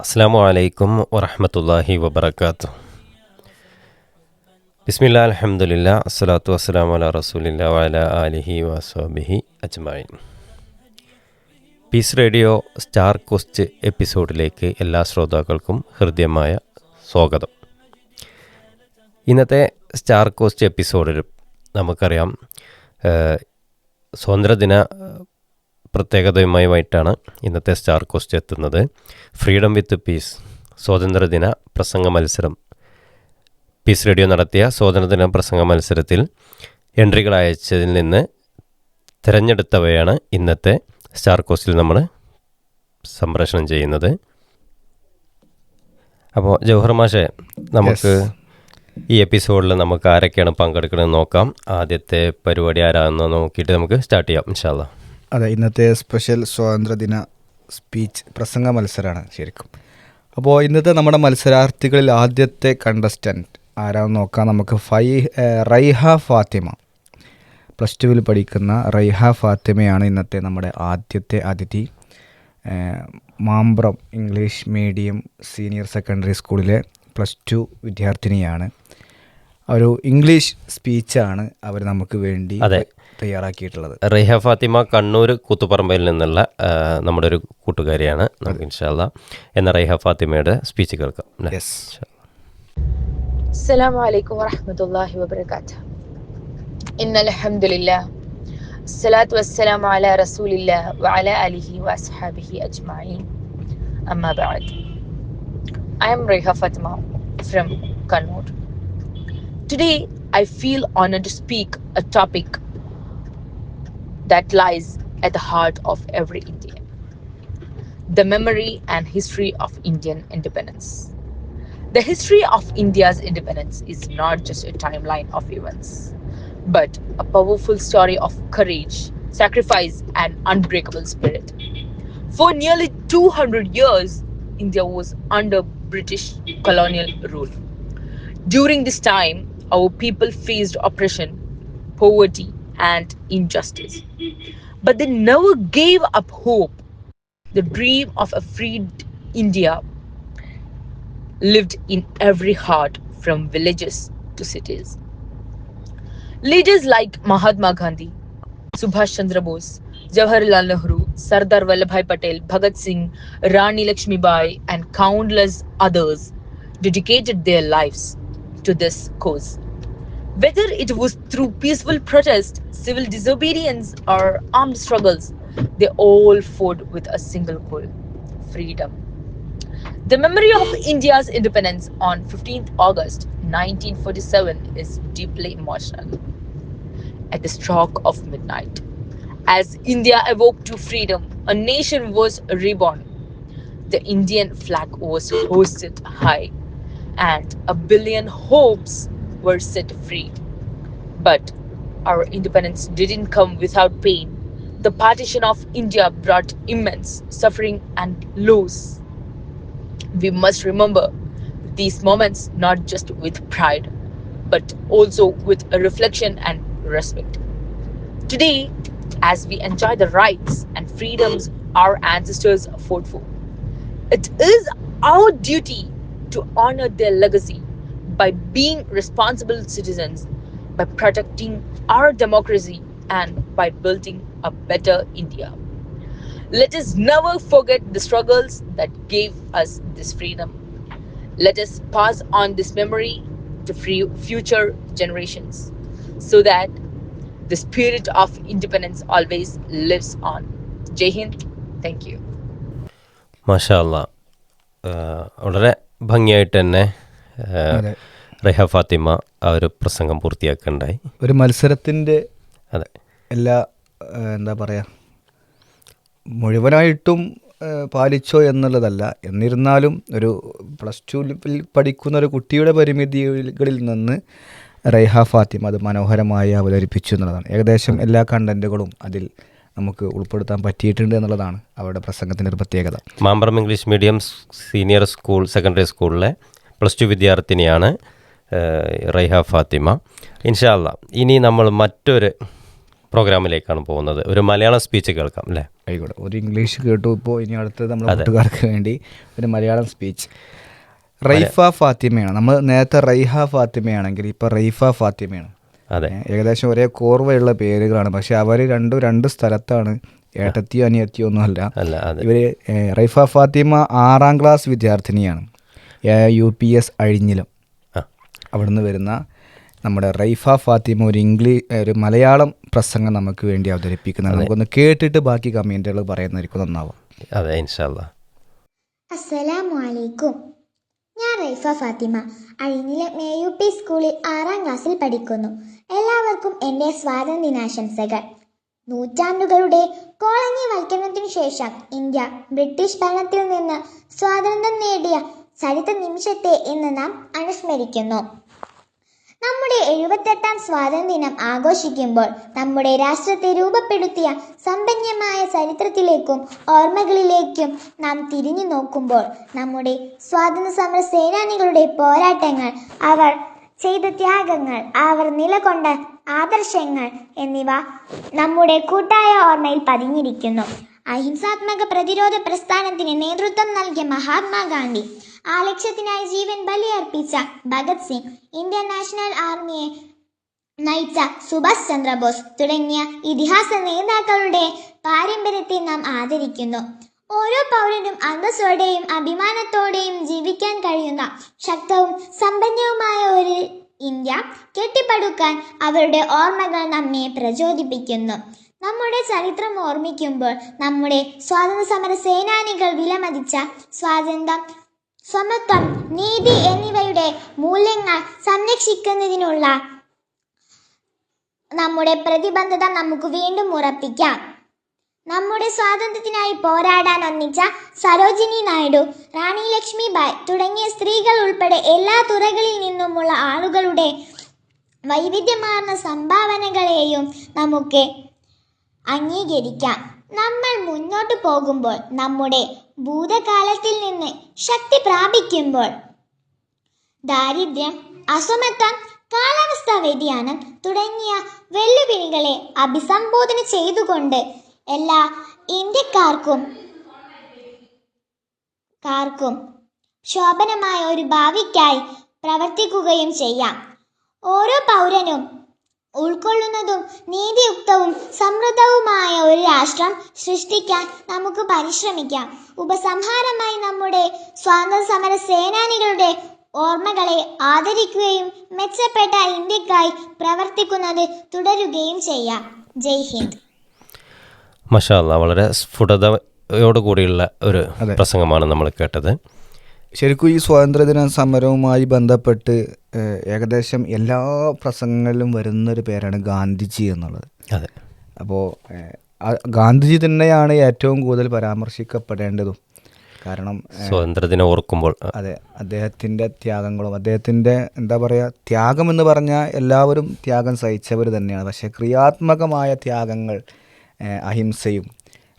അസ്സാം വലൈക്കും വറഹമത്തല്ലാഹി വബർക്കാത്തു ബിസ്മില്ലാ അലഹമുല്ല അസ്സലാത്തു വസ്സലാം അല റസൂലില്ല വല അലിഹി വസ്വാബിഹി അജ്മായിൻ പീസ് റേഡിയോ സ്റ്റാർ കൊസ്റ്റ് എപ്പിസോഡിലേക്ക് എല്ലാ ശ്രോതാക്കൾക്കും ഹൃദ്യമായ സ്വാഗതം. ഇന്നത്തെ സ്റ്റാർ കോസ്റ്റ് എപ്പിസോഡിൽ നമുക്കറിയാം സ്വാതന്ത്ര്യദിന പ്രത്യേകതയുമായിട്ടാണ് ഇന്നത്തെ സ്റ്റാർ കോസ്റ്റ് എത്തുന്നത്. ഫ്രീഡം വിത്ത് പീസ് സ്വാതന്ത്ര്യദിന പ്രസംഗ മത്സരം. പീസ് റേഡിയോ നടത്തിയ സ്വാതന്ത്ര്യദിന പ്രസംഗ മത്സരത്തിൽ എൻട്രികൾ അയച്ചതിൽ നിന്ന് തിരഞ്ഞെടുത്തവയാണ് ഇന്നത്തെ സ്റ്റാർ കോസ്റ്റിൽ നമ്മൾ സംപ്രേഷണം ചെയ്യുന്നത്. അപ്പോൾ ജവഹർ മാഷെ നമുക്ക് ഈ എപ്പിസോഡിൽ നമുക്ക് ആരൊക്കെയാണ് പങ്കെടുക്കണമെന്ന് നോക്കാം. ആദ്യത്തെ പരിപാടി ആരാണെന്ന് നോക്കിയിട്ട് നമുക്ക് സ്റ്റാർട്ട് ചെയ്യാം ഇൻഷാല്ല അതെ ഇന്നത്തെ സ്പെഷ്യൽ സ്വാതന്ത്ര്യദിന സ്പീച്ച് പ്രസംഗ മത്സരമാണ് ശരിക്കും. അപ്പോൾ ഇന്നത്തെ നമ്മുടെ മത്സരാർത്ഥികളിൽ ആദ്യത്തെ കണ്ടസ്റ്റന്റ് ആരാന്ന് നോക്കാം. നമുക്ക് ഫൈ റൈഹ ഫാത്തിമ. പ്ലസ് ടുവിൽ പഠിക്കുന്ന റൈഹ ഫാത്തിമയാണ് ഇന്നത്തെ നമ്മുടെ ആദ്യത്തെ അതിഥി. Mambram English medium senior secondary സ്കൂളിലെ പ്ലസ് ടു വിദ്യാർത്ഥിനിയാണ്. ഒരു ഇംഗ്ലീഷ് സ്പീച്ചാണ് അവർ നമുക്ക് വേണ്ടി. തയ്യാറാക്കിയിട്ടുള്ളത് റെഹ ഫാത്തിമ കണ്ണൂർ കൂത്തുപറമ്പയിൽ നിന്നുള്ള ആ, നമ്മുടെ ഒരു കൂട്ടുകാരിയാണ് നമുക്ക് ഇൻഷാല്ല എന്ന റെഹ ഫാത്തിമയുടെ സ്പീച്ച് കേൾക്കാം അല്ലേ? Yes السلام عليكم ورحمة الله وبركاته إن الحمد لله الصلاة والسلام على رسول الله وعلى آله وأصحابه أجمعين أما بعد I am Reha Fatima from Kannur Today I feel honored to speak a topic that lies at the heart of every Indian the memory and history of Indian independence. The history of India's independence is not just a timeline of events, but a powerful story of courage, sacrifice, and unbreakable spirit. For nearly 200 years, India was under British colonial rule. During this time, our people faced oppression, poverty, and injustice. But they never gave up hope. The dream of a freed India lived in every heart from villages to cities. Leaders like Mahatma Gandhi, Subhash Chandra Bose, Jawaharlal Nehru, Sardar Vallabhai Patel, Bhagat Singh, Rani Lakshmibai, and countless others dedicated their lives to this cause. Whether it was through peaceful protest, civil disobedience, or armed struggles, they all fought with a single goal freedom. The memory of India's independence on 15th August 1947 is deeply emotional. At the stroke of midnight, as India awoke to freedom, a nation was reborn. The Indian flag was hoisted high, and a billion hopes were set free. But our independence didn't come without pain. The partition of India brought immense suffering and loss we must remember these moments not just with pride, but also with a reflection and respect. Today, as we enjoy the rights and freedoms our ancestors fought for, it is our duty to honor their legacy by being responsible citizens, by protecting our democracy, and by building a better India. Let us never forget the struggles that gave us this freedom. Let us pass on this memory to free future generations so that the spirit of independence always lives on. Jai Hind. Thank you. മാഷാല്ല വളരെ ഭംഗിയായിട്ട് തന്നെ ആ, അതെ. റെഹ ഫാത്തിമ ആ ഒരു പ്രസംഗം പൂർത്തിയാക്കുകയുണ്ടായി ഒരു മത്സരത്തിന്റെ അതെ. എല്ലാ എന്താ പറയുക മുഴുവനായിട്ടും പാലിച്ചോ എന്നുള്ളതല്ല. എന്നിരുന്നാലും ഒരു പ്ലസ് ടുവിൽ പഠിക്കുന്ന ഒരു കുട്ടിയുടെ പരിമിതികളിൽ നിന്ന് റൈഹ ഫാത്തിമ അത് മനോഹരമായി അവതരിപ്പിച്ചു എന്നുള്ളതാണ്. ഏകദേശം എല്ലാ കണ്ടന്റുകളും അതിൽ നമുക്ക് ഉൾപ്പെടുത്താൻ പറ്റിയിട്ടുണ്ട് എന്നുള്ളതാണ് അവരുടെ പ്രസംഗത്തിന്റെ ഒരു പ്രത്യേകത. Mambaram English medium senior school secondary സ്കൂളിലെ പ്ലസ് ടു വിദ്യാർത്ഥിനിയാണ് റൈഹ ഫാത്തിമ. ഇൻഷാല്ല ഇനി നമ്മൾ മറ്റൊരു പ്രോഗ്രാമിലേക്കാണ് പോകുന്നത്. ഒരു മലയാളം സ്പീച്ച് കേൾക്കാം അല്ലേ? ആയിക്കോട്ടെ. ഒരു ഇംഗ്ലീഷ് കേട്ടു ഇപ്പോൾ ഇനി അടുത്തത് നമ്മൾ കൂട്ടുകാർക്ക് വേണ്ടി ഒരു മലയാളം സ്പീച്ച്. റൈഫ ഫാത്തിമയാണ്. നമ്മൾ നേരത്തെ റൈഹ ഫാത്തിമയാണെങ്കിൽ ഇപ്പോൾ റൈഫ ഫാത്തിമയാണ്. അതെ. ഏകദേശം ഒരേ കോർവയുള്ള പേരുകളാണ്. പക്ഷെ അവർ രണ്ടും രണ്ട് സ്ഥലത്താണ്. ഏട്ടത്തിയോ അനിയത്തിയോ ഒന്നും അല്ല ഇവർ ഇവർ റൈഫ ഫാത്തിമ ആറാം ക്ലാസ് വിദ്യാർത്ഥിനിയാണ്. യു പി എസ് അഴിഞ്ഞിലും. അവിടുന്ന് വരുന്ന നമ്മുടെ റൈഫ ഫാത്തിമ ഒരു ഇംഗ്ലീഷ് ഒരു മലയാളം പ്രസംഗം നമുക്ക് വേണ്ടി അവതരിപ്പിക്കുന്നത്. നമുക്കൊന്ന് കേട്ടിട്ട് ബാക്കി കമന്റുകൾ പറയുന്നതായിരിക്കും നന്നാവും. അതെ ഇൻഷാല്ല അസ്സലാമു അലൈക്കും ഞാൻ റൈഫ ഫാത്തിമ. അഴിഞ്ഞിലെ മേ യു പി സ്കൂളിൽ ആറാം ക്ലാസ്സിൽ പഠിക്കുന്നു. എല്ലാവർക്കും എന്റെ സ്വാതന്ത്ര്യദിനാശംസകൾ. നൂറ്റാണ്ടുകളുടെ കോളനി വൽക്കരണത്തിനു ശേഷം ഇന്ത്യ ബ്രിട്ടീഷ് ഭരണത്തിൽ നിന്ന് സ്വാതന്ത്ര്യം നേടിയ ചരിത്ര നിമിഷത്തെ ഇന്ന് നാം അനുസ്മരിക്കുന്നു. നമ്മുടെ എഴുപത്തെട്ടാം സ്വാതന്ത്ര്യദിനം ആഘോഷിക്കുമ്പോൾ നമ്മുടെ രാഷ്ട്രത്തെ രൂപപ്പെടുത്തിയ സമ്പന്നമായ ചരിത്രത്തിലേക്കും ഓർമ്മകളിലേക്കും നാം തിരിഞ്ഞു നോക്കുമ്പോൾ നമ്മുടെ സ്വാതന്ത്ര്യ സമര സേനാനികളുടെ പോരാട്ടങ്ങൾ അവർ ചെയ്ത ത്യാഗങ്ങൾ അവർ നിലകൊണ്ട ആദർശങ്ങൾ എന്നിവ നമ്മുടെ കൂട്ടായ ഓർമ്മയിൽ പതിഞ്ഞിരിക്കുന്നു. അഹിംസാത്മക പ്രതിരോധ പ്രസ്ഥാനത്തിന് നേതൃത്വം നൽകിയ മഹാത്മാഗാന്ധി ആ ലക്ഷ്യത്തിനായി ജീവൻ ബലിയർപ്പിച്ച ഭഗത് സിംഗ് ഇന്ത്യൻ നാഷണൽ ആർമിയെ നയിച്ച സുഭാഷ് ചന്ദ്രബോസ് തുടങ്ങിയ ഇതിഹാസ നേതാക്കളുടെ പാരമ്പര്യത്തെ നാം ആദരിക്കുന്നു. ഓരോ പൗരനും അന്തസ്സോടെയും അഭിമാനത്തോടെയും ജീവിക്കാൻ കഴിയുന്ന ശക്തവും സമ്പന്നവുമായ ഒരു ഇന്ത്യ കെട്ടിപ്പടുക്കാൻ അവരുടെ ഓർമ്മകൾ നമ്മെ പ്രചോദിപ്പിക്കുന്നു. നമ്മുടെ ചരിത്രം ഓർമ്മിക്കുമ്പോൾ നമ്മുടെ സ്വാതന്ത്ര്യ സമര സേനാനികൾ വിലമതിച്ച സ്വാതന്ത്ര്യം സമത്വം നീതി എന്നിവയുടെ മൂല്യങ്ങൾ സംരക്ഷിക്കുന്നതിനുള്ള നമ്മുടെ പ്രതിബദ്ധത നമുക്ക് വീണ്ടും ഉറപ്പിക്കാം. നമ്മുടെ സ്വാതന്ത്ര്യത്തിനായി പോരാടാൻ ഒന്നിച്ച സരോജിനി നായിഡു റാണി ലക്ഷ്മിബായ് തുടങ്ങിയ സ്ത്രീകൾ ഉൾപ്പെടെ എല്ലാ തുറകളിൽ നിന്നുമുള്ള ആളുകളുടെ വൈവിധ്യമാർന്ന സംഭാവനകളെയും നമുക്ക് അംഗീകരിക്കാം. നമ്മൾ മുന്നോട്ട് പോകുമ്പോൾ നമ്മുടെ ഭൂതകാലത്തിൽ നിന്ന് ശക്തി പ്രാപിക്കുമ്പോൾ. ദാരിദ്ര്യം അസമത്വം കാലാവസ്ഥാ വ്യതിയാനം തുടങ്ങിയ വെല്ലുവിളികളെ അഭിസംബോധന ചെയ്തുകൊണ്ട് എല്ലാ ഇന്ത്യക്കാർക്കും കാർക്കും ശോഭനമായ ഒരു ഭാവിക്കായി പ്രവർത്തിക്കുകയും ചെയ്യാം. ഓരോ പൗരനും ഉൾക്കൊള്ളുന്നതും നീതിയുക്തവും സമൃദ്ധവുമായ ഒരു രാഷ്ട്രം സൃഷ്ടിക്കാൻ നമുക്ക് പരിശ്രമിക്കാം. ഉപസംഹാരമായി നമ്മുടെ സ്വാതന്ത്ര്യ സമര സേനാനികളുടെ ഓർമ്മകളെ ആദരിക്കുകയും മെച്ചപ്പെട്ട ഇന്ത്യക്കായി പ്രവർത്തിക്കുന്നത് തുടരുകയും ചെയ്യാം. ജയ് ഹിന്ദ്. മഷാല്ല വളരെ സ്ഫുടതയോടുകൂടിയുള്ള ഒരു. പ്രസംഗമാണ് നമ്മൾ കേട്ടത്. ശരിക്കും ഈ സ്വാതന്ത്ര്യദിന സമരവുമായി ബന്ധപ്പെട്ട് ഏകദേശം എല്ലാ പ്രസംഗങ്ങളിലും വരുന്നൊരു പേരാണ് ഗാന്ധിജി എന്നുള്ളത്. അതെ. അപ്പോൾ ഗാന്ധിജി തന്നെയാണ് ഏറ്റവും കൂടുതൽ പരാമർശിക്കപ്പെടേണ്ടതും. കാരണം സ്വാതന്ത്ര്യദിനം ഓർക്കുമ്പോൾ. അതെ അദ്ദേഹത്തിന്റെ ത്യാഗങ്ങളും അദ്ദേഹത്തിന്റെ എന്താ പറയുക ത്യാഗം എന്ന് പറഞ്ഞാൽ എല്ലാവരും ത്യാഗം സഹിച്ചവർ തന്നെയാണ്. പക്ഷേ ക്രിയാത്മകമായ ത്യാഗങ്ങൾ അഹിംസയും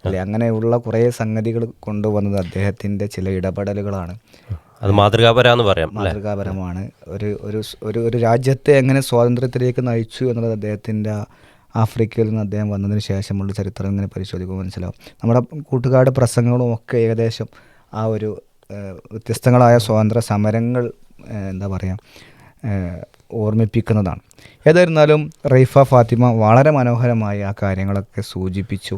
അല്ലെ അങ്ങനെയുള്ള കുറേ സംഗതികൾ കൊണ്ടുവന്നത് അദ്ദേഹത്തിന്റെ ചില ഇടപെടലുകളാണ്. അത് മാതൃകാപരമാണ് പറയാം മാതൃകാപരമാണ്. ഒരു ഒരു ഒരു ഒരു രാജ്യത്തെ എങ്ങനെ സ്വാതന്ത്ര്യത്തിലേക്ക് നയിച്ചു എന്നുള്ളത് അദ്ദേഹത്തിന്റെ ആഫ്രിക്കയിൽ നിന്ന് അദ്ദേഹം വന്നതിന് ശേഷമുള്ള ചരിത്രം ഇങ്ങനെ പരിശോധിക്കുമ്പോൾ മനസ്സിലാവും. നമ്മുടെ കൂട്ടുകാരുടെ പ്രസംഗങ്ങളും ഒക്കെ ഏകദേശം ആ ഒരു വ്യത്യസ്തങ്ങളായ സ്വാതന്ത്ര്യ സമരങ്ങൾ എന്താ പറയുക ഓർമ്മിപ്പിക്കുന്നതാണ്. ഏതായിരുന്നാലും റൈഫ ഫാത്തിമ വളരെ മനോഹരമായി ആ കാര്യങ്ങളൊക്കെ സൂചിപ്പിച്ചു.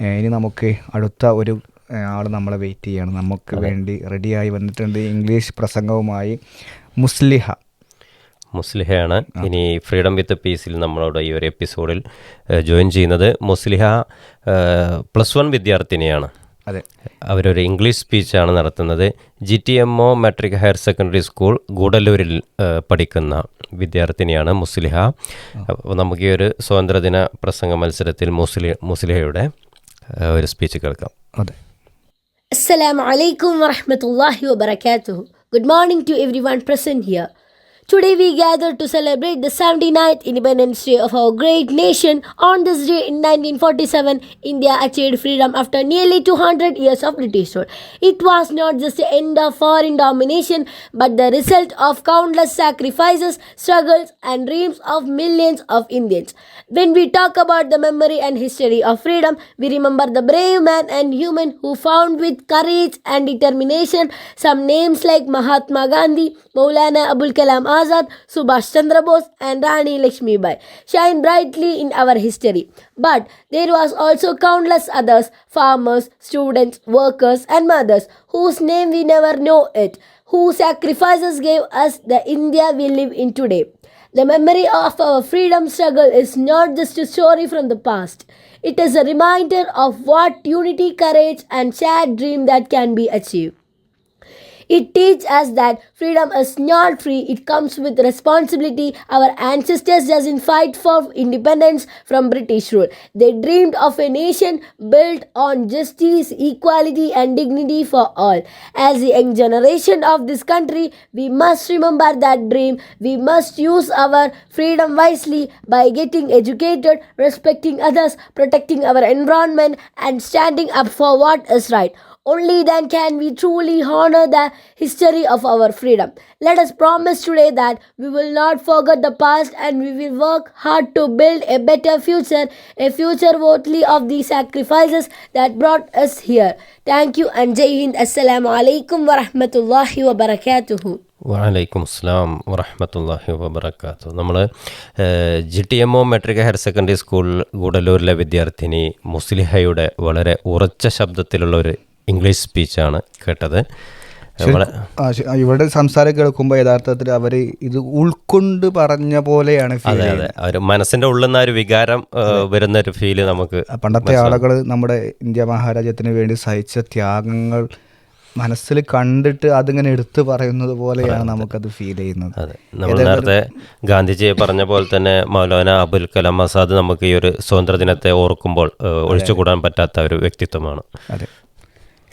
ഇനി നമുക്ക് അടുത്ത ഒരു ആൾ നമ്മളെ വെയിറ്റ് ചെയ്യണം. നമുക്ക് വേണ്ടി റെഡിയായി വന്നിട്ടുണ്ട് ഇംഗ്ലീഷ് പ്രസംഗവുമായി മുസ്ലിഹ. മുസ്ലിഹയാണ്. ഇനി ഫ്രീഡം വിത്ത് പീസിൽ നമ്മളോട് ഈ ഒരു എപ്പിസോഡിൽ ജോയിൻ ചെയ്യുന്നത് മുസ്ലിഹ പ്ലസ് വൺ വിദ്യാർത്ഥിനിയാണ്. അതെ. അവരൊരു ഇംഗ്ലീഷ് സ്പീച്ചാണ് നടത്തുന്നത്. G T M O matric higher secondary school ഗൂഡല്ലൂരിൽ പഠിക്കുന്ന വിദ്യാർത്ഥിനിയാണ് മുസ്ലിഹ. അപ്പോൾ നമുക്ക് ഈ ഒരു സ്വാതന്ത്ര്യദിന പ്രസംഗ മത്സരത്തിൽ മുസ്ലി മുസ്ലിഹയുടെ ഒരു സ്പീച്ച് കേൾക്കാം. അതെ. Assalamu alaikum wa rahmatullahi wa barakatuh. Good morning to everyone present here. Today we gather to celebrate the 79th Independence Day of our great nation. On this day in 1947, India achieved freedom after nearly 200 years of British rule. It was not just the end of foreign domination, but the result of countless sacrifices, struggles, and dreams of millions of Indians. When we talk about the memory and history of freedom, we remember the brave man and human who found with courage and determination some names like Mahatma Gandhi, Maulana Abul Kalam Azad, Subhash Chandra Bose, and Rani Lakshmi Bai shine brightly in our history. But there was also countless others, farmers, students, workers, and mothers, whose name we never know it, whose sacrifices gave us the India we live in today. The memory of our freedom struggle is not just a story from the past. It is a reminder of what unity, courage, and shared dream that can be achieved. It teaches us that freedom is not free, it comes with responsibility. Our ancestors doesn't fight for independence from British rule. They dreamed of a nation built on justice, equality and dignity for all. As the young generation of this country, we must remember that dream. We must use our freedom wisely by getting educated, respecting others, protecting our environment and standing up for what is right. Only then can we truly honor the history of our freedom. Let us promise today that we will not forget the past and we will work hard to build a better future, a future worthy of the sacrifices that brought us here. Thank you and Jai Hind. Assalamu alaikum wa rahmatullahi wa barakatuhu. വലൈക്കും അസ്സാം വറഹമത്തല്ലാഹി വബർക്കാത്തു നമ്മൾ G T M O matric higher secondary school ഗൂഡല്ലൂരിലെ വിദ്യാർത്ഥിനി മുസ്ലിഹയുടെ വളരെ ഉറച്ച ശബ്ദത്തിലുള്ള ഒരു ഇംഗ്ലീഷ് സ്പീച്ചാണ് കേട്ടത്. ഇവരുടെ സംസാരം കേൾക്കുമ്പോൾ യഥാർത്ഥത്തിൽ അവർ ഇത് ഉൾക്കൊണ്ട് പറഞ്ഞ പോലെയാണ് അതെ അതെ. അവർ മനസ്സിന്റെ ഉള്ളിൽ നിന്ന് ഒരു വികാരം വരുന്ന ഒരു ഫീൽ നമുക്ക് പണ്ടത്തെ ആളുകൾ നമ്മുടെ ഇന്ത്യ മഹാരാജ്യത്തിന് വേണ്ടി സഹിച്ച ത്യാഗങ്ങൾ മനസ്സിൽ കണ്ടിട്ട് അതിങ്ങനെ എടുത്തു പറയുന്നത് പോലെയാണ് നമുക്കത് ഫീൽ ചെയ്യുന്നത്. അതെ. നമ്മൾ നേരത്തെ ഗാന്ധിജിയെ പറഞ്ഞ പോലെ തന്നെ മൗലാന അബുൽ കലാം ആസാദ് നമുക്ക് ഈ ഒരു സ്വാതന്ത്ര്യ ദിനത്തെ ഓർക്കുമ്പോൾ ഒഴിച്ചുകൂടാൻ പറ്റാത്ത ഒരു വ്യക്തിത്വമാണ്. അതെ.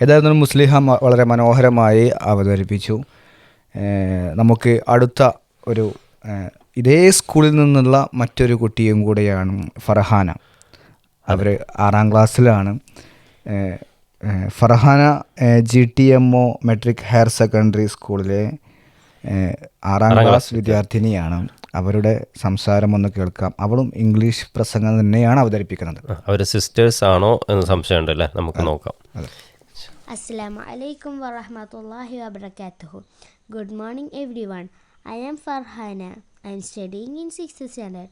ഏതായിരുന്നാലും മുസ്ലിഹ വളരെ മനോഹരമായി അവതരിപ്പിച്ചു. നമുക്ക് അടുത്ത ഒരു ഇതേ സ്കൂളിൽ നിന്നുള്ള മറ്റൊരു കുട്ടിയും കൂടെയാണ് ഫർഹാന. അവർ ആറാം ക്ലാസ്സിലാണ്. Farhana G T M O matric higher secondary സ്കൂളിലെ ആറാം ക്ലാസ് വിദ്യാർത്ഥിനിയാണ്. അവരുടെ സംസാരം ഒന്ന് കേൾക്കാം. അവളും ഇംഗ്ലീഷ് പ്രസംഗം തന്നെയാണ് അവതരിപ്പിക്കുന്നത്. അവർ സിസ്റ്റേഴ്സ് ആണോ എന്ന് സംശയമുണ്ടല്ലേ? നമുക്ക് നോക്കാം. Assalamu alaikum wa rahmatullahi wa barakatuh. Good morning everyone. I am Farhana. I am studying in 6th standard.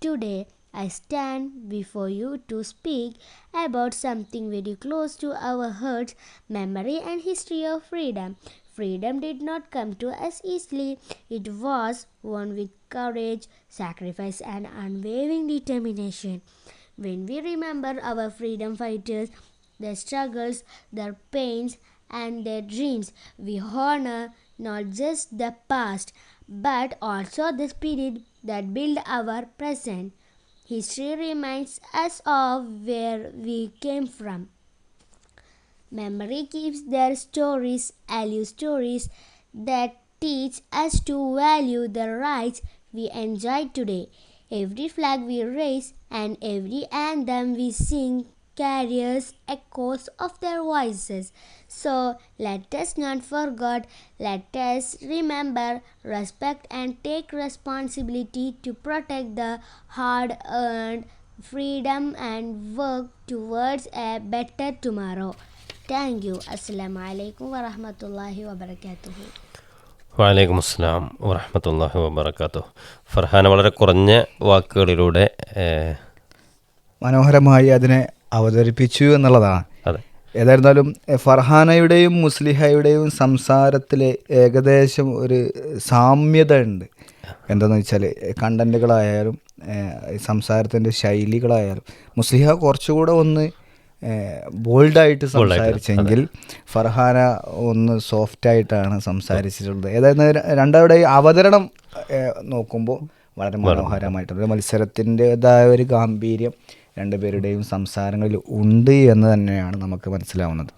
Today I stand before you to speak about something very close to our hearts, memory and history of freedom. Freedom did not come to us easily. It was won with courage, sacrifice and unwavering determination. When we remember our freedom fighters, their struggles, their pains, and their dreams. We honor not just the past, but also the spirit that built our present. History reminds us of where we came from. Memory keeps their stories, alive stories that teach us to value the rights we enjoy today. Every flag we raise and every anthem we sing carries echoes of their voices. So let us not forget, let us remember, respect, and take responsibility to protect the hard earned freedom and work towards a better tomorrow. Thank you. Assalamu alaikum wa rahmatullahi wa barakatuh. വലൈക്കും അസ്സാം വറഹമത്തല്ലാഹി വബർക്കാത്തു ഫർഹാന വളരെ കുറഞ്ഞ വാക്കുകളിലൂടെ മനോഹരമായി അതിനെ അവതരിപ്പിച്ചു എന്നുള്ളതാണ്. ഏതായിരുന്നാലും ഫർഹാനയുടെയും മുസ്ലിഹയുടെയും സംസാരത്തിൽ ഏകദേശം ഒരു സാമ്യത ഉണ്ട്. എന്താണെന്ന് വെച്ചാൽ കണ്ടന്റുകളായാലും സംസാരത്തിന്റെ ശൈലികളായാലും മുസ്ലിഹ കുറച്ചുകൂടെ ഒന്ന് ബോൾഡായിട്ട് സംസാരിച്ചെങ്കിൽ ഫർഹാന ഒന്ന് സോഫ്റ്റായിട്ടാണ് സംസാരിച്ചിട്ടുള്ളത്. ഏതായിരുന്നു രണ്ടാവിടെ അവതരണം നോക്കുമ്പോൾ വളരെ മനോഹരമായിട്ടുണ്ട്. മത്സരത്തിന്റെതായ ഒരു ഗാംഭീര്യം രണ്ടുപേരുടെയും സംസാരങ്ങളിൽ ഉണ്ട് എന്ന് തന്നെയാണ് നമുക്ക് മനസ്സിലാവുന്നത്.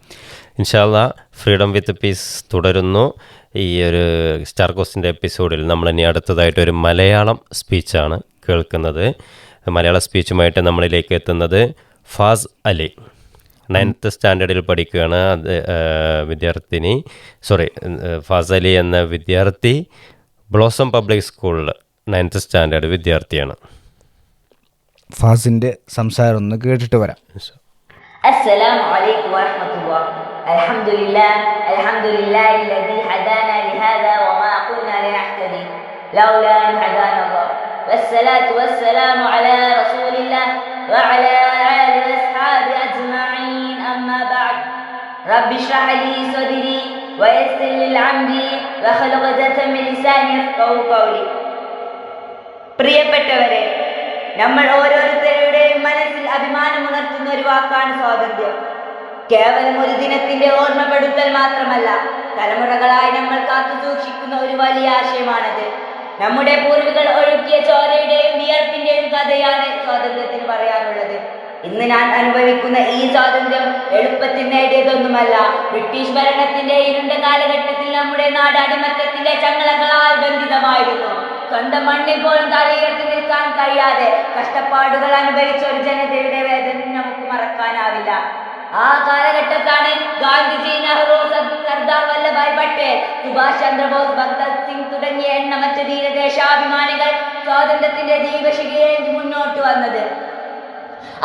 ഇൻഷാല്ല ഫ്രീഡം വിത്ത് പീസ് തുടരുന്നു. ഈ ഒരു സ്റ്റാർ കോസ്റ്റിന്റെ എപ്പിസോഡിൽ നമ്മൾ ഇനി അടുത്തതായിട്ട് ഒരു മലയാളം സ്പീച്ചാണ് കേൾക്കുന്നത്. മലയാള സ്പീച്ചുമായിട്ട് നമ്മളിലേക്ക് എത്തുന്നത് ഫാസ് അലി. നയൻത്ത് സ്റ്റാൻഡേർഡിൽ പഠിക്കുകയാണ് അത് വിദ്യാർത്ഥിനി സോറി ഫാസ് അലി എന്ന വിദ്യാർത്ഥി ബ്ലോസം പബ്ലിക് സ്കൂളിൽ നയൻത്ത് സ്റ്റാൻഡേർഡ് വിദ്യാർത്ഥിയാണ്. ഫാസിന്റെ സംസാരം ഒന്ന് കേട്ടിട്ട് വരാം السلام عليكم ورحمة الله الحمد لله الحمد لله الذي هدانا لهذا وما كنا لنهتدي لولا أن هدانا الله والصلاة والسلام على رسول الله وعلى آله وأصحابه أجمعين أما بعد رب اشرح لي صدري ويسر لي العمري وخلق ذات من لساني يفقه قولي പ്രിയപ്പെട്ടവരെ നമ്മൾ ഓരോരുത്തരുടെയും മനസ്സിൽ അഭിമാനം ഉണർത്തുന്ന ഒരു വാക്കാണ് സ്വാതന്ത്ര്യം. കേവലം ഒരു ദിനത്തിന്റെ ഓർമ്മപ്പെടുത്തൽ മാത്രമല്ല തലമുറകളായി നമ്മൾ കാത്തു സൂക്ഷിക്കുന്ന ഒരു വലിയ ആശയമാണത്. നമ്മുടെ പൂർവികൾ ഒഴുക്കിയ ചോരയുടെയും വിയർപ്പിന്റെയും കഥയാണ് സ്വാതന്ത്ര്യത്തിന് പറയാനുള്ളത്. ഇന്ന് ഞാൻ അനുഭവിക്കുന്ന ഈ സ്വാതന്ത്ര്യം എളുപ്പത്തിൽ നേടിയതൊന്നുമല്ല. ബ്രിട്ടീഷ് ഭരണത്തിന്റെ ഇരുണ്ട കാലഘട്ടത്തിൽ നമ്മുടെ നാട് അടിമത്തത്തിന്റെ ചങ്ങലകളാൽ ബന്ധിതമായിരുന്നു. സ്വന്തം മണ്ണിൽ പോലും തലയുയർത്തി നിൽക്കാൻ കഴിയാതെ കഷ്ടപ്പാടുകൾ അനുഭവിച്ച ഒരു ജനതയുടെ വേദന നമുക്ക് മറക്കാനാവില്ല. ആ കാലഘട്ടത്താണ് ഗാന്ധിജി നെഹ്റു സർദാർ വല്ലഭായ് പട്ടേൽ സുഭാഷ് ചന്ദ്രബോസ് ഭഗത് സിംഗ് തുടങ്ങിയ എണ്ണമറ്റ ധീരദേശാഭിമാനികൾ സ്വാതന്ത്ര്യത്തിന്റെ ദീപശിഖയിൽ മുന്നോട്ട് വന്നത്.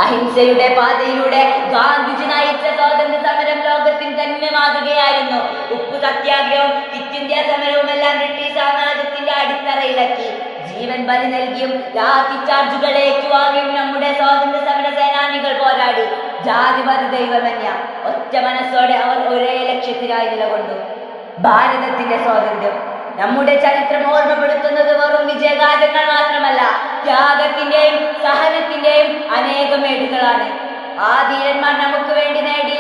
അഹിംസയുടെ പാതയിലൂടെ ഗാന്ധിജി നയിച്ച സ്വാതന്ത്ര്യ സമരം ലോകത്തിന് തന്നെ മാതൃകയായിരുന്നു ഉപ്പ് സത്യാഗ്രഹവും ക്വിറ്റ് സമരവും എല്ലാം ബ്രിട്ടീഷ് സാമ്രാജ്യത്തിന്റെ അടിത്തറയിലാക്കി. ജീവൻ ബലി നൽകിയും ലാത്തി ചാർജുകൾ ഏറ്റുവാങ്ങിയും നമ്മുടെ സ്വാതന്ത്ര്യ സമര സേനാനികൾ പോരാടി. ജാതിമത ദൈവമന്യ ഒറ്റ മനസ്സോടെ അവർ ഒരേ ലക്ഷ്യത്തിനായി നിലകൊണ്ടു. ഭാരതത്തിന്റെ സ്വാതന്ത്ര്യം. നമ്മുടെ ചരിത്രം ഓർമ്മപ്പെടുത്തുന്നത് വെറും വിജയഗാഥകൾ മാത്രമല്ല ത്യാഗത്തിന്റെയും സഹനത്തിന്റെയും അനേകം ഏടുകളാണ് ആ ധീരന്മാർ നമുക്ക് വേണ്ടി നേടി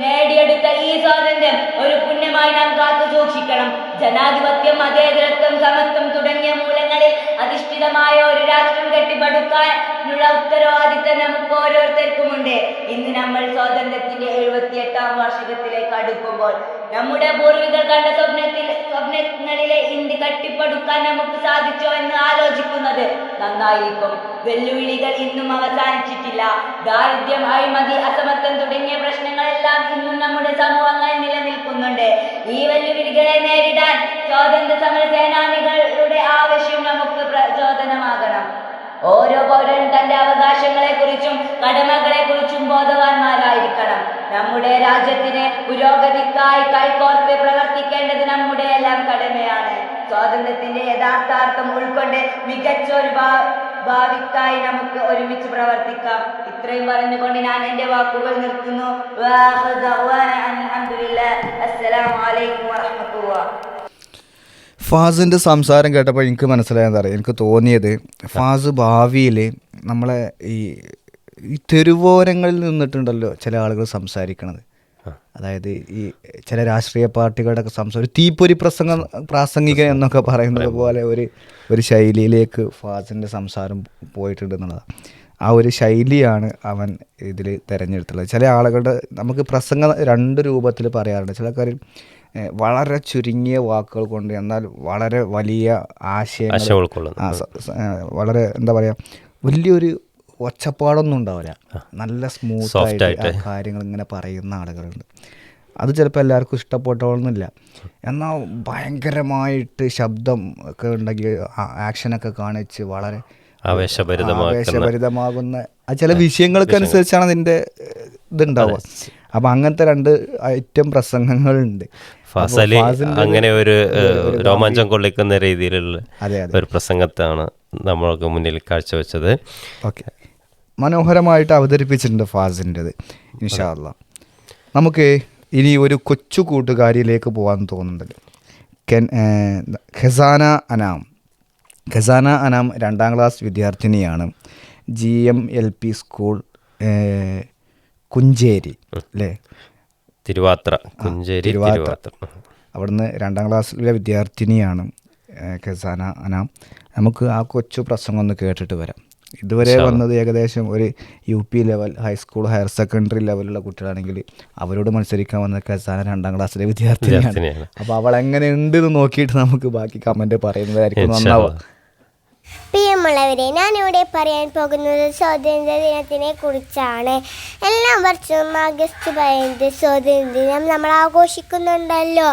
നേടിയെടുത്ത ഈ സ്വാതന്ത്ര്യം ഒരു പുണ്യമായി നാം കാത്തു സൂക്ഷിക്കണം. ജനാധിപത്യം മതേതരത്വം സമത്വം തുടങ്ങിയ മൂലങ്ങളിൽ അധിഷ്ഠിതമായ ഒരു രാഷ്ട്രം കെട്ടിപ്പടുക്കാനുള്ള ഉത്തരവാദിത്തം നമുക്ക് ഓരോരുത്തർക്കുമുണ്ട്. ഇന്ന് നമ്മൾ സ്വാതന്ത്ര്യത്തിന്റെ എഴുപത്തിയെട്ടാം വാർഷികത്തിലേക്ക് അടുക്കുമ്പോൾ നമ്മുടെ പൂർവികർ കണ്ട സ്വപ്നത്തിൽ സ്വപ്നങ്ങളിലെ ഇന്ത്യ കെട്ടിപ്പടുക്കാൻ നമുക്ക് സാധിച്ചോ എന്ന് ആലോചിക്കുന്നത് നന്നായിരിക്കും. വെല്ലുവിളികൾ ഇന്നും അവസാനിച്ചിട്ടില്ല. ദാരിദ്ര്യം അഴിമതി അസമത്വം തുടങ്ങിയ പ്രശ്നങ്ങളെല്ലാം ഇന്നും നമ്മുടെ സമൂഹങ്ങളിൽ നിലനിൽക്കുന്നുണ്ട്. ഈ വെല്ലുവിളികളെ നേരിടാൻ സ്വാതന്ത്ര്യ സമര സേനാനികളുടെ ആവശ്യം നമുക്ക് പ്രചോദനമാകണം. ഓരോ പൗരനും തന്റെ അവകാശങ്ങളെ കുറിച്ചും കടമകളെ കുറിച്ചും ബോധവാന്മാരായിരിക്കണം. നമ്മുടെ രാജ്യത്തിന് പുരോഗതിക്കായി കൈകോർത്ത് പ്രവർത്തിക്കേണ്ടത് നമ്മുടെ എല്ലാം കടമയാണ്. സ്വാതന്ത്ര്യത്തിന്റെ യഥാർത്ഥാർത്ഥം ഉൾക്കൊണ്ട് മികച്ച ഒരു ഭാവിക്കായി നമുക്ക് ഒരുമിച്ച് പ്രവർത്തിക്കാം. ഇത്രയും പറഞ്ഞുകൊണ്ട് ഞാൻ എന്റെ വാക്കുകൾ നിർത്തുന്നു. വാഹൃ ദഅ്വാന അൽഹംദുലില്ലാഹ്. അസ്സലാമു അലൈക്കും വറഹ്മത്തുള്ളാഹ്. ഫാസിന്റെ സംസാരം കേട്ടപ്പോൾ എനിക്ക് മനസ്സിലായെന്ന് അറിയാം എനിക്ക് തോന്നിയത് ഫാസ് ഭാവിയിൽ നമ്മളെ ഈ ഈ തെരുവോരങ്ങളിൽ നിന്നിട്ടുണ്ടല്ലോ ചില ആളുകൾ സംസാരിക്കണത്. അതായത് ഈ ചില രാഷ്ട്രീയ പാർട്ടികളുടെ സംസാരം തീപ്പൊരി പ്രസംഗ പ്രാസംഗിക എന്നൊക്കെ പറയുന്നത് പോലെ ഒരു ഒരു ശൈലിയിലേക്ക് ഫാസിന്റെ സംസാരം പോയിട്ടുണ്ട് എന്നുള്ളതാണ് ആ ഒരു ശൈലിയാണ് അവൻ ഇതിൽ തിരഞ്ഞെടുത്തുള്ളത് ചില ആളുകളുടെ നമുക്ക് പ്രസംഗം രണ്ട് രൂപത്തിൽ പറയാറുണ്ട്. ചില കാര്യം വളരെ ചുരുങ്ങിയ വാക്കുകൾ കൊണ്ട് എന്നാൽ വളരെ വലിയ ആശയങ്ങൾ ആശയം വളരെ എന്താ പറയുക വലിയൊരു ഒച്ചപ്പാടൊന്നും ഉണ്ടാവില്ല. നല്ല സ്മൂത്ത് ആയിട്ട് കാര്യങ്ങൾ ഇങ്ങനെ പറയുന്ന ആളുകളുണ്ട്. അത് ചിലപ്പോൾ എല്ലാവർക്കും ഇഷ്ടപ്പെട്ടോളന്നില്ല എന്നാൽ ഭയങ്കരമായിട്ട് ശബ്ദം ഒക്കെ ഉണ്ടെങ്കിൽ ആക്ഷനൊക്കെ കാണിച്ച് വളരെ ആവേശഭരിതമാകുന്ന ചില വിഷയങ്ങൾക്കനുസരിച്ചാണ് അതിന്റെ ഏഹ്, ഇതുണ്ടാവുക. അപ്പം അങ്ങനത്തെ രണ്ട് ഐറ്റം പ്രസംഗങ്ങളുണ്ട്. ഫസലി അങ്ങനെ ഒരു രോമാഞ്ചം കൊള്ളിക്കുന്ന രീതിയിലുള്ള ഒരു പ്രസംഗത്താണ് നമ്മൾക്ക് മുന്നിൽ കാഴ്ചവെച്ചത്. ഓക്കെ. മനോഹരമായിട്ട് അവതരിപ്പിച്ചിട്ടുണ്ട് ഫാസിന്റെത് ഇൻഷാല്ല നമുക്ക് ഇനി ഒരു കൊച്ചു കൂട്ടുകാരിയിലേക്ക് പോകാൻ തോന്നുന്നുണ്ട്. കെൻ ഖസാന അനാം. ഖസാന അനാം രണ്ടാം ക്ലാസ് വിദ്യാർത്ഥിനിയാണ്. G M L P school Kuncheri അല്ലേ? തിരുവാത്ര കുഞ്ചേരി തിരുവാത്ര. അവിടുന്ന് രണ്ടാം ക്ലാസ്സിലെ വിദ്യാർത്ഥിനിയാണ് ഖസാന അനാം. നമുക്ക് ആ കൊച്ചു പ്രസംഗം ഒന്ന് കേട്ടിട്ട് വരാം. ഇതുവരെ വന്നത് ഏകദേശം ഒരു U P level high school higher secondary ലെവലുള്ള കുട്ടികളാണെങ്കിൽ അവരോട് മത്സരിക്കാൻ വന്ന ഖസാന രണ്ടാം ക്ലാസ്സിലെ വിദ്യാർത്ഥിയാണ് അപ്പൊ അപ്പോൾ അവൾ എങ്ങനെ ഉണ്ട് എന്ന് നോക്കിയിട്ട് നമുക്ക് ബാക്കി കമന്റ് പറയുന്നതായിരിക്കും. നന്നാവുക. പ്രിയമുള്ളവരെ ഞാനിവിടെ പറയാൻ പോകുന്നത് സ്വാതന്ത്ര്യ ദിനത്തിനെ കുറിച്ചാണ്. എല്ലാ വർഷവും ആഗസ്റ്റ് പതിനഞ്ച് സ്വാതന്ത്ര്യ ദിനം നമ്മൾ ആഘോഷിക്കുന്നുണ്ടല്ലോ.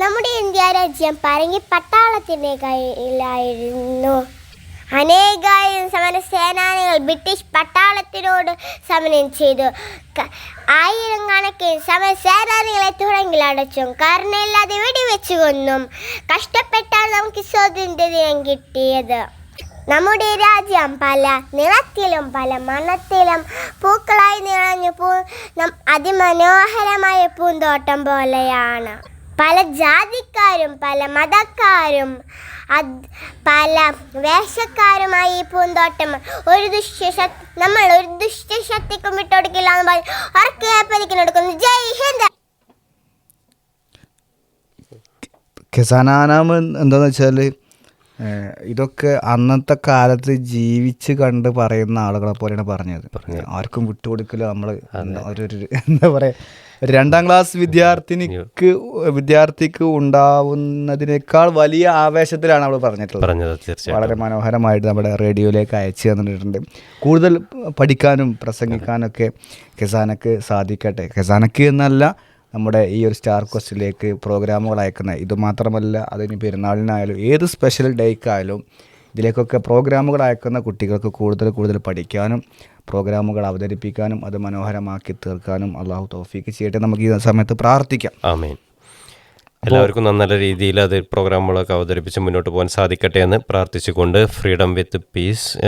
നമ്മുടെ ഇന്ത്യ രാജ്യം പറങ്ങി പട്ടാളത്തിന്റെ കയ്യിലായിരുന്നു. അനേകായിരം സമര സേനാനികൾ ബ്രിട്ടീഷ് പട്ടാളത്തിനോട് സമരം ചെയ്തു. ആയിരം കണക്കിന് സമര സേനാനികളെ തുറങ്കിലടച്ചും കാരണമില്ലാതെ വെടിവെച്ചു കൊന്നും. കഷ്ടപ്പെട്ടാണ് നമുക്ക് സ്വാതന്ത്ര്യ കിട്ടിയത്. നമ്മുടെ രാജ്യം പല നിറത്തിലും പല മണത്തിലും പൂക്കളായി നിറഞ്ഞു പൂ അതിമനോഹരമായ പൂന്തോട്ടം പോലെയാണ്. പല ജാതിക്കാരും പല മതക്കാരും പല വേഷക്കാരുമായി ഈ പൂന്തോട്ടം. ഒരു ദുഷ്യശക്തി നമ്മൾ ഒരു ദുഷ്യശക്തിക്കും വിട്ടുകൊടുക്കില്ല എന്ന് പറഞ്ഞ് ഉറക്കെ പതിക്കിനെടുക്കുന്നു ജയ് ഹിന്ദ്. ഖസാനാനാമ് എന്താന്ന് വെച്ചാൽ ഇതൊക്കെ അന്നത്തെ കാലത്ത് ജീവിച്ച് കണ്ട് പറയുന്ന ആളുകളെ പോലെയാണ് പറഞ്ഞത്. ആർക്കും വിട്ടുകൊടുക്കില്ല നമ്മൾ ഒരു എന്താ പറയുക രണ്ടാം ക്ലാസ് വിദ്യാർത്ഥിനിക്ക് വിദ്യാർത്ഥിക്ക് ഉണ്ടാവുന്നതിനേക്കാൾ വലിയ ആവേശത്തിലാണ് അവൾ പറഞ്ഞിട്ടുള്ളത്. വളരെ മനോഹരമായിട്ട് നമ്മുടെ റേഡിയോയിലേക്ക് അയച്ചു തന്നിട്ടുണ്ട്. കൂടുതൽ പഠിക്കാനും പ്രസംഗിക്കാനൊക്കെ ഖസാനക്ക് സാധിക്കട്ടെ. ഖസാനക്ക് എന്നല്ല നമ്മുടെ ഈ ഒരു സ്റ്റാർ ക്വസ്റ്റിലേക്ക് പ്രോഗ്രാമുകൾ അയക്കുന്ന. ഇത് മാത്രമല്ല അതിന് പെരുന്നാളിനായാലും ഏത് സ്പെഷ്യൽ ഡേക്കായാലും ഇതിലേക്കൊക്കെ പ്രോഗ്രാമുകൾ അയക്കുന്ന കുട്ടികൾക്ക് കൂടുതൽ കൂടുതൽ പഠിക്കാനും പ്രോഗ്രാമുകൾ അവതരിപ്പിക്കാനും അത് മനോഹരമാക്കി തീർക്കാനും അള്ളാഹു തോഫിക്ക് ചെയ്യട്ടെ നമുക്ക് ഈ സമയത്ത് പ്രാർത്ഥിക്കാം. ആമേൻ. എല്ലാവർക്കും നല്ല രീതിയിൽ അത് പ്രോഗ്രാമുകളൊക്കെ അവതരിപ്പിച്ച് മുന്നോട്ട് പോകാൻ സാധിക്കട്ടെ എന്ന് പ്രാർത്ഥിച്ചുകൊണ്ട് ഫ്രീഡം വിത്ത് പീസ്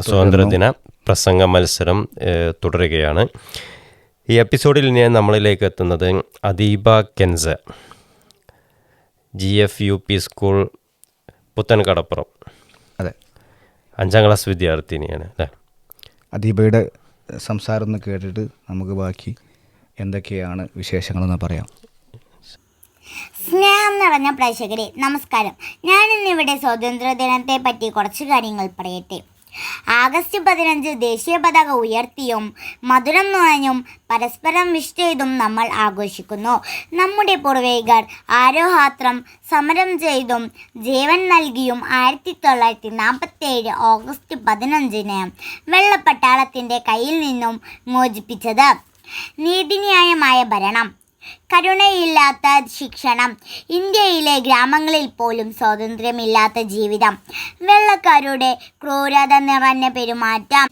സ്വാതന്ത്ര്യദിന പ്രസംഗ മത്സരം തുടരുകയാണ്. ഈ എപ്പിസോഡിൽ ഞാൻ നമ്മളിലേക്ക് എത്തുന്നത് Adeeba Kenza G F U P school Puthenkadappuram. അതെ അഞ്ചാം ക്ലാസ് വിദ്യാർത്ഥിനിയാണ് അല്ലേ? അദീബയുടെ സംസാരം ഒന്ന് കേട്ടിട്ട് നമുക്ക് ബാക്കി എന്തൊക്കെയാണ് വിശേഷങ്ങളെന്ന് പറയാം. സ്നേഹം നിറഞ്ഞ പ്രേക്ഷകരെ നമസ്കാരം. ഞാൻ ഇന്നിവിടെ സ്വാതന്ത്ര്യ ദിനത്തെ പറ്റി കുറച്ച് കാര്യങ്ങൾ പറയട്ടെ. ആഗസ്റ്റ് പതിനഞ്ച് ദേശീയ പതാക ഉയർത്തിയും മധുരം നുഴഞ്ഞും പരസ്പരം വിഷ് ചെയ്തും നമ്മൾ ആഘോഷിക്കുന്നു. നമ്മുടെ പൂർവികർ ആരോഹാത്രം സമരം ചെയ്തും ജീവൻ നൽകിയും ആയിരത്തി തൊള്ളായിരത്തി നാൽപ്പത്തേഴ് ഓഗസ്റ്റ് പതിനഞ്ചിന് വെള്ളപ്പട്ടാളത്തിന്റെ കയ്യിൽ നിന്നും മോചിപ്പിച്ചത്. നീതിന്യായമായ ഭരണം. കരുണയില്ലാത്ത ശിക്ഷണം ഇന്ത്യയിലെ ഗ്രാമങ്ങളിൽ പോലും സ്വാതന്ത്ര്യമില്ലാത്ത ജീവിതം വെള്ളക്കാരുടെ ക്രൂരത നിറഞ്ഞ പെരുമാറ്റം.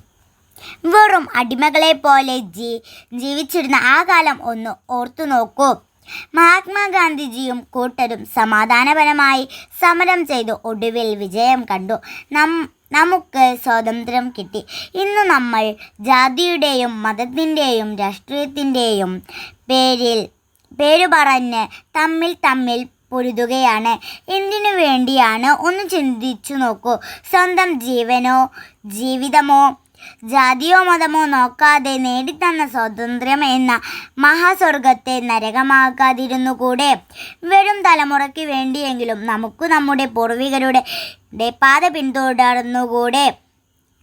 വെറും അടിമകളെ പോലെ ജീ ജീവിച്ചിരുന്ന ആ കാലം ഒന്ന് ഓർത്തു നോക്കൂ. മഹാത്മാഗാന്ധിജിയും കൂട്ടരും സമാധാനപരമായി സമരം ചെയ്ത് ഒടുവിൽ വിജയം കണ്ടു. നം നമുക്ക് സ്വാതന്ത്ര്യം കിട്ടി. ഇന്ന് നമ്മൾ ജാതിയുടെയും മതത്തിന്റെയും രാഷ്ട്രീയത്തിന്റെയും പേരിൽ പേര് പറഞ്ഞ് തമ്മിൽ തമ്മിൽ പൊരുതുകയാണ്. എന്തിനു വേണ്ടിയാണ്? ഒന്ന് ചിന്തിച്ചു നോക്കൂ. സ്വന്തം ജീവനോ ജീവിതമോ ജാതിയോ മതമോ നോക്കാതെ നേടിത്തന്ന സ്വാതന്ത്ര്യം എന്ന മഹാസ്വർഗത്തെ നരകമാക്കാതിരുന്നുകൂടെ വരും തലമുറയ്ക്ക് വേണ്ടിയെങ്കിലും നമുക്ക് നമ്മുടെ പൂർവികരുടെ പാത പിന്തുടർന്നുകൂടെ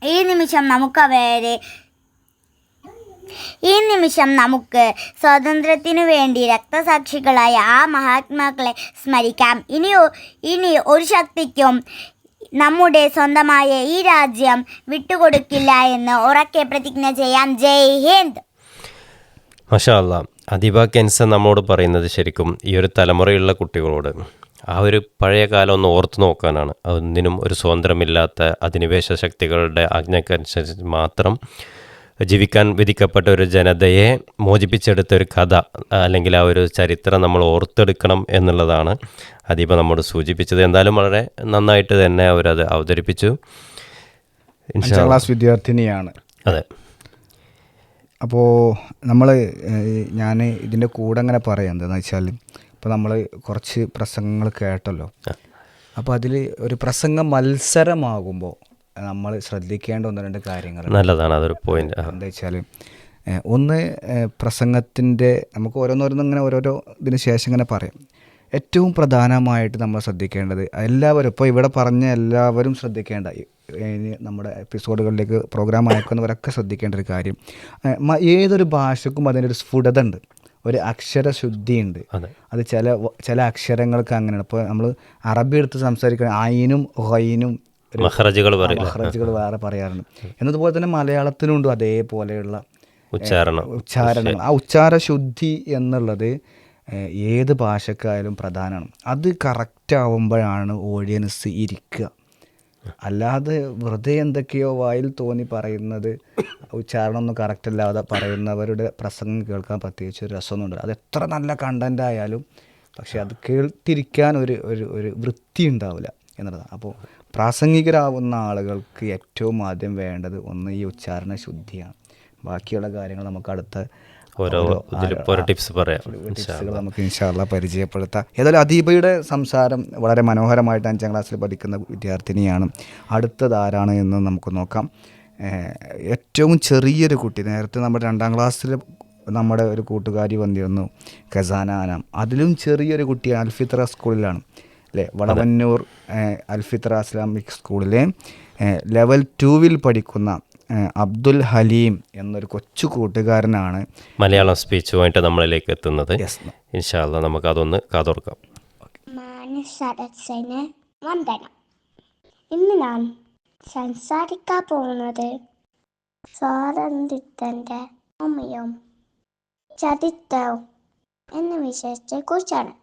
ഈ നിമിഷം നമുക്കവരെ ഈ നിമിഷം നമുക്ക് സ്വാതന്ത്ര്യത്തിനു വേണ്ടി രക്തസാക്ഷികളായ ആ മഹാത്മാക്കളെ സ്മരിക്കാം. ഇനി ഇനി ഒരു ശക്തിക്കും നമ്മുടെ സ്വന്തമായ ഈ രാജ്യം വിട്ടുകൊടുക്കില്ല എന്ന് ഉറക്കെ പ്രതിജ്ഞ ചെയ്യാം. ജയ് ഹിന്ദ്. മഷാല്ല അദീബ കെൻസ നമ്മോട് പറയുന്നത് ശരിക്കും ഈ ഒരു തലമുറയുള്ള കുട്ടികളോട് ആ ഒരു പഴയ കാലം ഒന്ന് ഓർത്തു നോക്കാനാണ്. ഒന്നിനും ഒരു സ്വാതന്ത്ര്യമില്ലാത്ത അധിനിവേശ ശക്തികളുടെ ആജ്ഞക്കനുസരിച്ച് മാത്രം ജീവിക്കാൻ വിധിക്കപ്പെട്ട ഒരു ജനതയെ മോചിപ്പിച്ചെടുത്ത ഒരു കഥ അല്ലെങ്കിൽ ആ ഒരു ചരിത്രം നമ്മൾ ഓർത്തെടുക്കണം എന്നുള്ളതാണ് അതിപ്പോൾ നമ്മോട് സൂചിപ്പിച്ചത്. എന്തായാലും വളരെ നന്നായിട്ട് തന്നെ അവരത് അവതരിപ്പിച്ചു. അഞ്ചാം ക്ലാസ് വിദ്യാർത്ഥിനിയാണ്. അതെ. അപ്പോൾ നമ്മൾ ഞാൻ ഇതിന്റെ കൂടെ അങ്ങനെ പറയാം. എന്താണെന്ന് വെച്ചാൽ ഇപ്പോൾ നമ്മൾ കുറച്ച് പ്രസംഗങ്ങൾ കേട്ടല്ലോ. അപ്പോൾ അതിൽ ഒരു പ്രസംഗ മത്സരമാകുമ്പോൾ നമ്മൾ ശ്രദ്ധിക്കേണ്ട ഒന്ന് രണ്ട് കാര്യങ്ങൾ നല്ലതാണ് അതൊരു പോയിന്റ് എന്താ വെച്ചാൽ ഒന്ന് പ്രസംഗത്തിന്റെ നമുക്ക് ഓരോന്നോരോന്നും ഇങ്ങനെ ഓരോരോ ഇതിന് ശേഷം ഇങ്ങനെ പറയാം. ഏറ്റവും പ്രധാനമായിട്ട് നമ്മൾ ശ്രദ്ധിക്കേണ്ടത് എല്ലാവരും ഇപ്പോൾ ഇവിടെ പറഞ്ഞ എല്ലാവരും ശ്രദ്ധിക്കേണ്ട ഇനി നമ്മുടെ എപ്പിസോഡുകളിലേക്ക് പ്രോഗ്രാം അയക്കുന്നവരൊക്കെ ശ്രദ്ധിക്കേണ്ട ഒരു കാര്യം ഏതൊരു ഭാഷക്കും അതിനൊരു സ്ഫുടത ഉണ്ട് ഒരു അക്ഷരശുദ്ധിയുണ്ട്. അതെ. അത് ചില ചില അക്ഷരങ്ങൾക്ക് അങ്ങനെയാണ്. ഇപ്പോൾ നമ്മൾ അറബി എടുത്ത് സംസാരിക്കുകയാണെങ്കിൽ ആയിനും ഹൈനും മഹ്റജുകൾ വേറെ പറയാറുണ്ട്. എന്നതുപോലെ തന്നെ മലയാളത്തിനുണ്ട് അതേപോലെയുള്ള ഉച്ചാരണം. ഉച്ചാരണം. ആ ഉച്ചാര ശുദ്ധി എന്നുള്ളത് ഏത് ഭാഷക്കായാലും പ്രധാനമാണ്. അത് കറക്റ്റ് ആവുമ്പോഴാണ് ഓഡിയൻസ് ഇരിക്കുക. അല്ലാതെ വെറുതെ എന്തൊക്കെയോ വായിൽ തോന്നി പറയുന്നത് ഉച്ചാരണം ഒന്നും കറക്റ്റ് അല്ലാതെ പറയുന്നവരുടെ പ്രസംഗം കേൾക്കാൻ പ്രത്യേകിച്ച് ഒരു രസമൊന്നുമില്ല. അത് എത്ര നല്ല കണ്ടന്റ് ആയാലും പക്ഷെ അത് കേൾത്തിരിക്കാൻ ഒരു ഒരു ഒരു വൃത്തി ഉണ്ടാവില്ല എന്നുള്ളതാണ്. അപ്പോൾ പ്രാസംഗികരാവുന്ന ആളുകൾക്ക് ഏറ്റവും ആദ്യം വേണ്ടത് ഒന്ന് ഈ ഉച്ചാരണ ശുദ്ധിയാണ്. ബാക്കിയുള്ള കാര്യങ്ങൾ നമുക്ക് അടുത്ത ഓരോ ടിപ്സ് പറയാം. നമുക്ക് ഇൻഷാല്ല പരിചയപ്പെടുത്താം. ഏതായാലും അദീബയുടെ സംസാരം വളരെ മനോഹരമായിട്ട് അഞ്ചാം ക്ലാസ്സിൽ പഠിക്കുന്ന വിദ്യാർത്ഥിനിയാണ്. അടുത്തത് ആരാണ് എന്ന് നമുക്ക് നോക്കാം. ഏറ്റവും ചെറിയൊരു കുട്ടി നേരത്തെ നമ്മുടെ രണ്ടാം ക്ലാസ്സിൽ നമ്മുടെ ഒരു കൂട്ടുകാരി വന്നിരുന്നു ഖസാന ആനാം. അതിലും ചെറിയൊരു കുട്ടി അൽഫിത്ര സ്കൂളിലാണ്. അല്ലേ വടവന്നൂർ അൽഫിത്ര ഇസ്ലാമിക് സ്കൂളിലെ ലെവൽ ടൂവിൽ പഠിക്കുന്ന അബ്ദുൽ ഹലീം എന്നൊരു കൊച്ചു കൂട്ടുകാരനാണ് മലയാളം സ്പീച്ചുമായിട്ട് നമ്മളിലേക്ക് എത്തുന്നത്. ഇൻഷാല്ല നമുക്ക് അതൊന്ന് കാതോർക്കാം. വന്ദനം. ഇന്ന് ഞാൻ സംസാരിക്കാൻ പോകുന്നത് സ്വാതന്ത്ര്യത്തിന്റെ ഭൂമിയും ചരിത്രവും എന്ന വിഷയത്തെ കുറിച്ചാണ്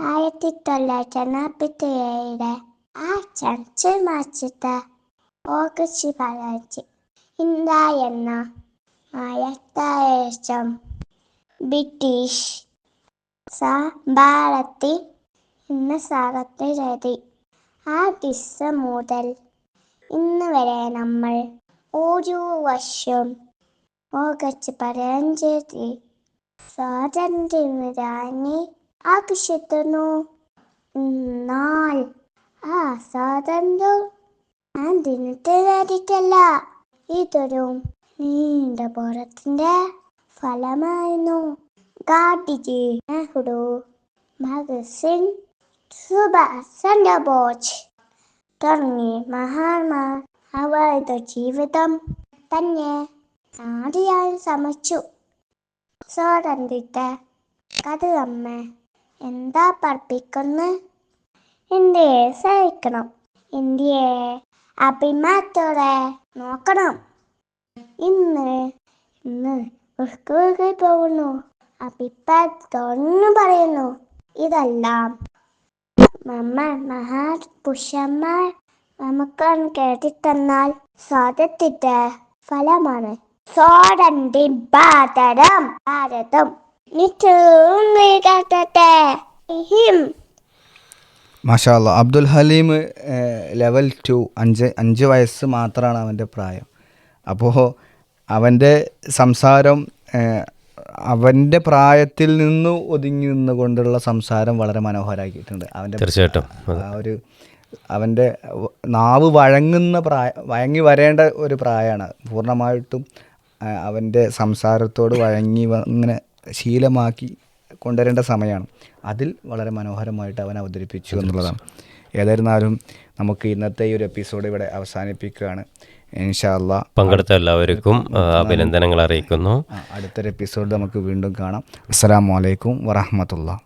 ആയിരത്തി തൊള്ളായിരത്തി നാൽപ്പത്തി ഏഴിലെ ആ ചർച്ച മാസത്തെ ഓഗസ്റ്റ് പതിനഞ്ച് എന്ന ആയത്തായേശം ബ്രിട്ടീഷ് സഭാരത്തി ഭാരതി എന്ന സാഗത്തെ എഴുതി ആ ദിവസം മുതൽ ഇന്ന് വരെ നമ്മൾ ഓരോ വർഷവും ഓഗസ്റ്റ് പതിനഞ്ച് തീയതി ആഘോഷിക്കുന്നു. എന്നാൽ ആ സ്വാതന്ത്ര്യം ആ ദിനത്തെ നേടിയിട്ടല്ല ഇതൊരു നീണ്ട പോരത്തിന്റെ ഫലമായിരുന്നു. ഗാന്ധിജി നെഹ്റു ഭഗത് സുഭാഷ് ചന്ദ്രബോസ് തുടങ്ങി മഹാന്മാർ അവരുടെ ജീവിതം തന്നെ നാടിയായി സമച്ചു സ്വാതന്ത്ര്യത്തെ കഥ എന്താ പഠിപ്പിക്കുന്നത് ഇന്ത്യയെ സഹിക്കണം ഇന്ത്യയെ അഭിമാനത്തോടെ നോക്കണം. ഇന്ന് ഇന്ന് സ്കൂളിൽ പോകുന്നു. അഭിപ്രായത്തോന്നു പറയുന്നു. ഇതെല്ലാം നമ്മൾ മഹാപുരുഷന്മാർ നമുക്ക് കേട്ടിട്ടെന്നാൽ സ്വാതത്തിന്റെ ഫലമാണ്. സ്വാതന്ത്ര്യ ഭാരതം ഭാരതം. നിത്യവും നീക്കട്ടെ ഹിം മാഷാ അല്ലാ അബ്ദുൽ ഹലീം ലെവൽ ടു അഞ്ച് അഞ്ച് വയസ്സ് മാത്രമാണ് അവന്റെ പ്രായം. അപ്പോൾ അവന്റെ സംസാരം അവന്റെ പ്രായത്തിൽ നിന്ന് ഒതുങ്ങി നിന്നുകൊണ്ടുള്ള സംസാരം വളരെ മനോഹരമാക്കിയിട്ടുണ്ട് അവന്റെ തീർച്ചയായിട്ടും. ആ ഒരു അവന്റെ നാവ് വഴങ്ങുന്ന പ്രായ വഴങ്ങി വരേണ്ട ഒരു പ്രായമാണ്. പൂർണമായിട്ടും അവന്റെ സംസാരത്തോട് വഴങ്ങി വ- ഇങ്ങനെ ശീലമാക്കി കൊണ്ടുവരേണ്ട സമയമാണ്. അതിൽ വളരെ മനോഹരമായിട്ട് അവൻ അവതരിപ്പിച്ചു എന്നുള്ളതാണ്. ഏതായിരുന്നാലും നമുക്ക് ഇന്നത്തെ ഈ ഒരു എപ്പിസോഡ് ഇവിടെ അവസാനിപ്പിക്കുകയാണ്. ഇൻഷാല്ല പങ്കെടുത്ത എല്ലാവർക്കും അഭിനന്ദനങ്ങൾ അറിയിക്കുന്നു. അടുത്തൊരു എപ്പിസോഡ് നമുക്ക് വീണ്ടും കാണാം. അസ്സാം വലൈക്കും വറഹമത്തുള്ള